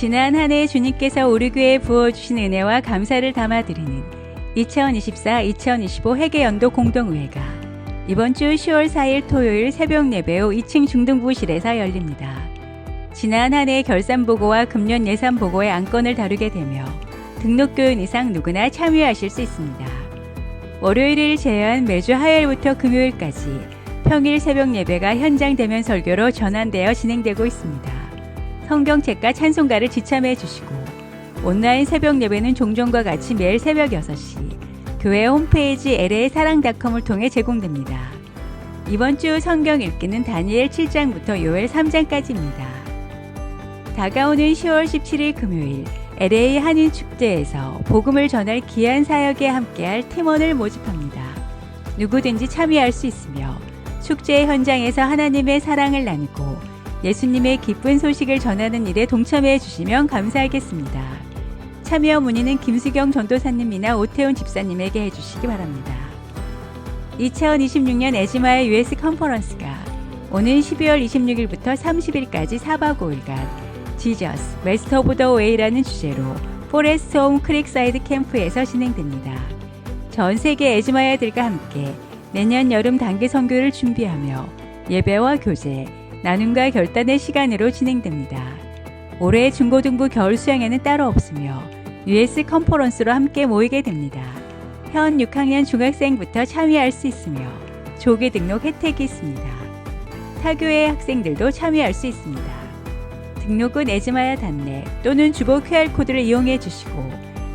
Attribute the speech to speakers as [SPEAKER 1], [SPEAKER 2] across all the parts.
[SPEAKER 1] 지난 한 해 주님께서 우리 교회에 부어주신 은혜와 감사를 담아드리는 2024-2025 회계연도 공동의회가 이번 주 10월 4일 토요일 새벽 예배 후 2층 중등부실에서 열립니다. 지난 한 해 결산 보고와 금년 예산 보고의 안건을 다루게 되며 등록 교인 이상 누구나 참여하실 수 있습니다. 월요일을 제외한 매주 화요일부터 금요일까지 평일 새벽 예배가 현장 대면 설교로 전환되어 진행되고 있습니다. 성경책과 찬송가를 지참해 주시고 온라인 새벽 예배는 종종과 같이 매일 새벽 6시 교회 홈페이지 LA 사랑닷컴을 통해 제공됩니다. 이번 주 성경 읽기는 다니엘 7장부터 요엘 3장까지입니다. 다가오는 10월 17일 금요일 LA 한인 축제에서 복음을 전할 귀한 사역에 함께할 팀원을 모집합니다. 누구든지 참여할 수 있으며 축제 현장에서 하나님의 사랑을 나누고 예수님의 기쁜 소식을 전하는 일에 동참해 주시면 감사하겠습니다. 참여 문의는 김수경 전도사님이나 오태훈 집사님에게 해주시기 바랍니다. 2026년 에즈마의 US 컨퍼런스가 오는 12월 26일부터 30일까지 4박 5일간 지저스 웨스트 오브 더 웨이라는 주제로 포레스트 홈 크릭사이드 캠프에서 진행됩니다. 전 세계 에즈마야들과 함께 내년 여름 단기 선교를 준비하며 예배와 교제, 나눔과 결단의 시간으로 진행됩니다. 올해 중고등부 겨울 수양회는 따로 없으며 US 컨퍼런스로 함께 모이게 됩니다. 현 6학년 중학생부터 참여할 수 있으며 조기 등록 혜택이 있습니다. 타교회 학생들도 참여할 수 있습니다. 등록은 에즈마야 단내 또는 주보 QR코드를 이용해 주시고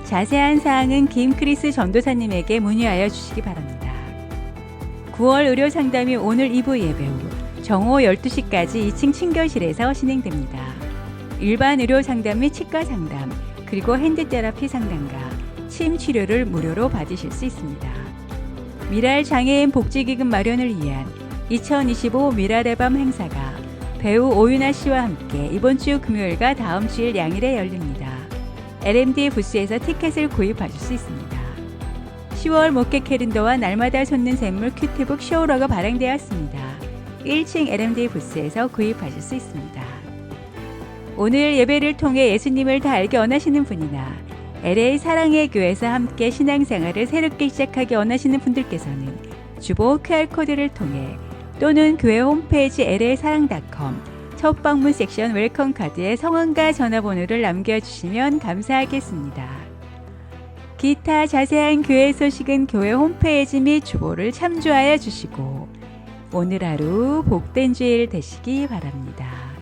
[SPEAKER 1] 자세한 사항은 김크리스 전도사님에게 문의하여 주시기 바랍니다. 9월 의료 상담이 오늘 2부 예배 후 정오 12시까지 2층 친교실에서 진행됩니다. 일반 의료 상담 및 치과 상담, 그리고 핸드테라피 상담과 침 치료를 무료로 받으실 수 있습니다. 미랄 장애인 복지기금 마련을 위한 2025 미랄의 밤 행사가 배우 오윤아 씨와 함께 이번 주 금요일과 다음 주일 양일에 열립니다. LMD 부스에서 티켓을 구입하실 수 있습니다. 10월 목회 캐린더와 날마다 솟는 샘물 큐티북 쇼우러가 발행되었습니다. 1층 LMD 부스에서 구입하실 수 있습니다. 오늘 예배를 통해 예수님을 다 알게 원하시는 분이나 LA 사랑의 교회에서 함께 신앙생활을 새롭게 시작하기 원하시는 분들께서는 주보 QR코드를 통해 또는 교회 홈페이지 LA사랑닷컴 첫 방문 섹션 웰컴 카드에 성함과 전화번호를 남겨주시면 감사하겠습니다. 기타 자세한 교회 소식은 교회 홈페이지 및 주보를 참조하여 주시고 오늘 하루 복된 주일 되시기 바랍니다.